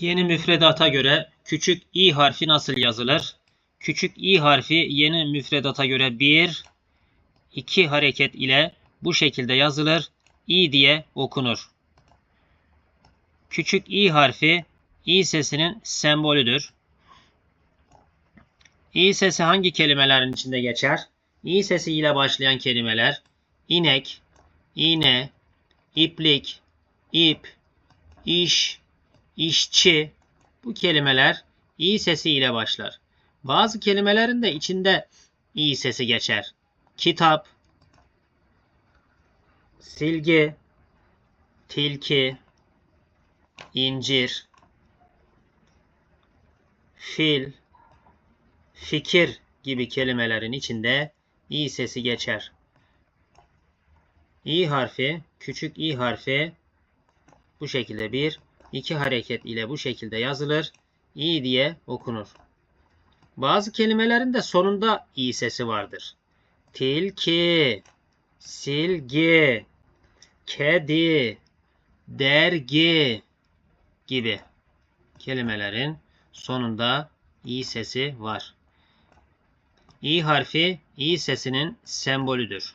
Yeni müfredata göre küçük i harfi nasıl yazılır? Küçük i harfi yeni müfredata göre 1, 2 hareket ile bu şekilde yazılır. i diye okunur. Küçük i harfi i sesinin sembolüdür. İ sesi hangi kelimelerin içinde geçer? İ sesi ile başlayan kelimeler inek, iğne, iplik, ip, iş, işçi bu kelimeler i sesi ile başlar. Bazı kelimelerin de içinde i sesi geçer. Kitap, silgi, tilki, incir, fil, fikir gibi kelimelerin içinde i sesi geçer. i harfi, küçük i harfi bu şekilde bir, iki hareket ile bu şekilde yazılır. i diye okunur. Bazı kelimelerin de sonunda i sesi vardır. Tilki, silgi, kedi, dergi gibi kelimelerin sonunda i sesi var. i harfi i sesinin sembolüdür.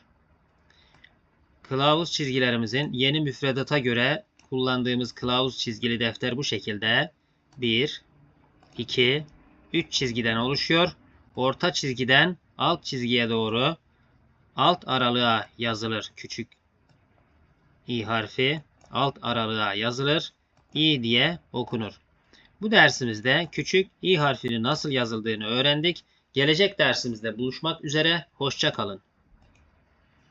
Kılavuz çizgilerimizin yeni müfredata göre kullandığımız kılavuz çizgili defter bu şekilde 1, 2, 3 çizgiden oluşuyor. Orta çizgiden alt çizgiye doğru alt aralığa yazılır. Küçük i harfi alt aralığa yazılır. i diye okunur. Bu dersimizde küçük i harfinin nasıl yazıldığını öğrendik. Gelecek dersimizde buluşmak üzere. Hoşça kalın.